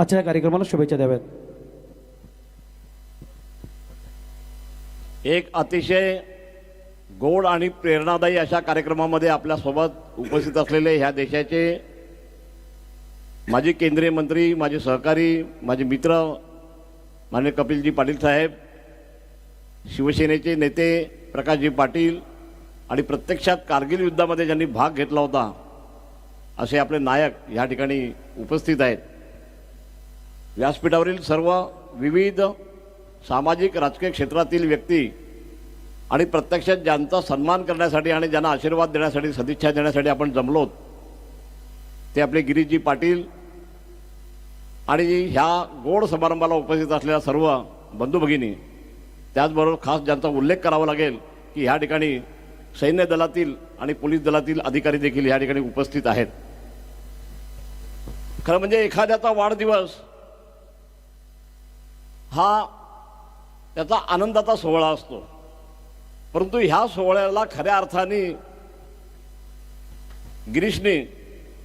आजच्या या कार्यक्रमाला शुभेच्छा द्याव्यात एक अतिशय गोड आणि प्रेरणादायी अशा कार्यक्रमामध्ये आपल्यासोबत उपस्थित असलेले ह्या देशाचे माजी केंद्रीय मंत्री माझे सहकारी माझे मित्र मान्य कपिलजी पाटील साहेब शिवसेनेचे नेते प्रकाशजी पाटील आणि प्रत्यक्षात कारगिल युद्धामध्ये ज्यांनी भाग घेतला होता असे आपले नायक ह्या ठिकाणी उपस्थित आहेत. व्यासपीठावरील सर्व विविध सामाजिक राजकीय क्षेत्रातील व्यक्ती आणि प्रत्यक्षात ज्यांचा सन्मान करण्यासाठी आणि ज्यांना आशीर्वाद देण्यासाठी सदिच्छा देण्यासाठी आपण जमलोत ते आपले गिरीशजी पाटील आणि ह्या गोड समारंभाला उपस्थित असलेल्या सर्व बंधू भगिनी त्याचबरोबर खास ज्यांचा उल्लेख करावा लागेल की ह्या ठिकाणी सैन्य दलातील आणि पोलीस दलातील अधिकारी देखील ह्या ठिकाणी उपस्थित आहेत. खरं म्हणजे एखाद्याचा वाढदिवस हा त्याचा आनंदाचा सोहळा असतो. परंतु ह्या सोहळ्याला खऱ्या अर्थाने गिरीशने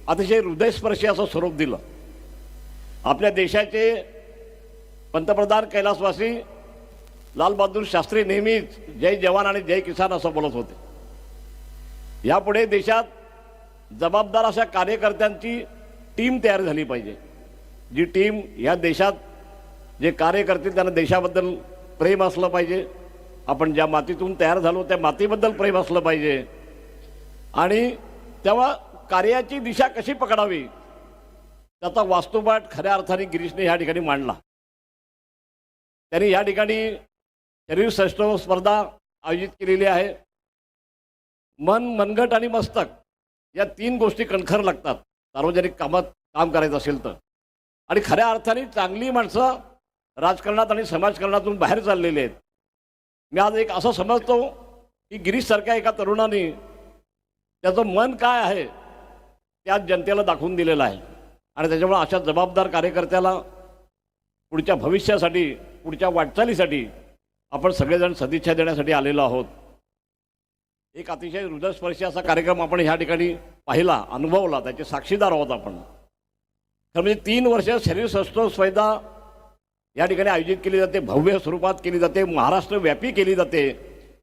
अतिशय हृदयस्पर्शी असं स्वरूप दिलं. आपल्या देशाचे पंतप्रधान कैलासवासी लालबहादूर शास्त्री नेहमीच जय जवान आणि जय किसान असं बोलत होते. यापुढे देशात जबाबदार अशा कार्यकर्त्यांची टीम तयार झाली पाहिजे. जी टीम या देशात जे कार्य करतील त्यांना देशाबद्दल प्रेम असलं पाहिजे. आपण ज्या मातीतून तयार झालो त्या मातीबद्दल प्रेम असलं पाहिजे. आणि तेव्हा कार्याची दिशा कशी पकडावी? त्याचा वास्तुपाठ खऱ्या अर्थाने गिरीशने या ठिकाणी मांडला. त्यांनी या ठिकाणी शरीर श्रेष्ठ स्पर्धा आयोजित केलेली आहे. मन मनगट आणि मस्तक या तीन गोष्टी कणखर लागतात. सार्वजनिक कामात काम करायचं असेल तर. आणि खऱ्या अर्थाने चांगली माणसं राजकारणात आणि समाजकारणातून बाहेर चाललेले आहेत. मी आज एक असं समजतो की गिरीशसारख्या एका तरुणाने त्याचं मन काय आहे ते आज जनतेला दाखवून दिलेलं आहे. आणि त्याच्यामुळे अशा जबाबदार कार्यकर्त्याला पुढच्या भविष्यासाठी पुढच्या वाटचालीसाठी आपण सगळेजण सदिच्छा देण्यासाठी आलेलो आहोत. एक अतिशय हृदयस्पर्शी असा कार्यक्रम आपण ह्या ठिकाणी पाहिला अनुभवला त्याचे साक्षीदार आहोत आपण. खरं म्हणजे तीन वर्ष शरीर शस्त्र स्पर्धा या ठिकाणी आयोजित केली जाते भव्य स्वरूपात केली जाते महाराष्ट्र व्यापी केली जाते.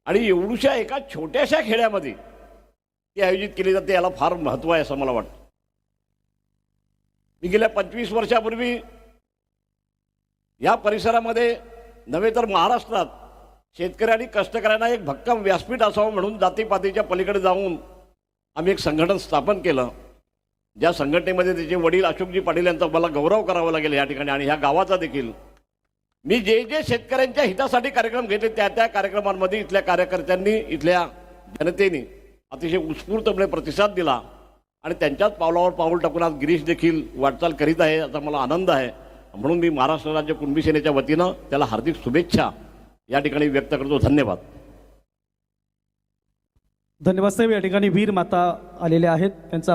आणि एवढूशा एका छोट्याशा खेड्यामध्ये ती आयोजित केली जाते याला फार महत्त्व आहे असं मला वाटतं. मी गेल्या पंचवीस वर्षापूर्वी या परिसरामध्ये नव्हे तर महाराष्ट्रात शेतकरी आणि कष्टकऱ्यांना एक भक्कम व्यासपीठ असावं म्हणून जातीपातीच्या पलीकडे जाऊन आम्ही एक संघटन स्थापन केलं. ज्या संघटनेमध्ये त्याचे वडील अशोकजी पाटील यांचा मला गौरव करावा लागेल या ठिकाणी आणि ह्या गावाचा देखील. मी जे जे शेतकऱ्यांच्या हितासाठी कार्यक्रम घेतले त्या त्या कार्यक्रमांमध्ये इथल्या कार्यकर्त्यांनी इथल्या जनतेने अतिशय उत्स्फूर्तपणे प्रतिसाद दिला. आणि त्यांच्याच पावलावर पाऊल टाकून आज गिरीश देखील वाटचाल करीत आहे याचा मला आनंद आहे. म्हणून मी महाराष्ट्र राज्य कुणबी सेनेच्या वतीनं त्याला हार्दिक शुभेच्छा या ठिकाणी व्यक्त करतो. धन्यवाद. धन्यवाद साहेब. या ठिकाणी वीर माता आलेल्या आहेत. त्यांचा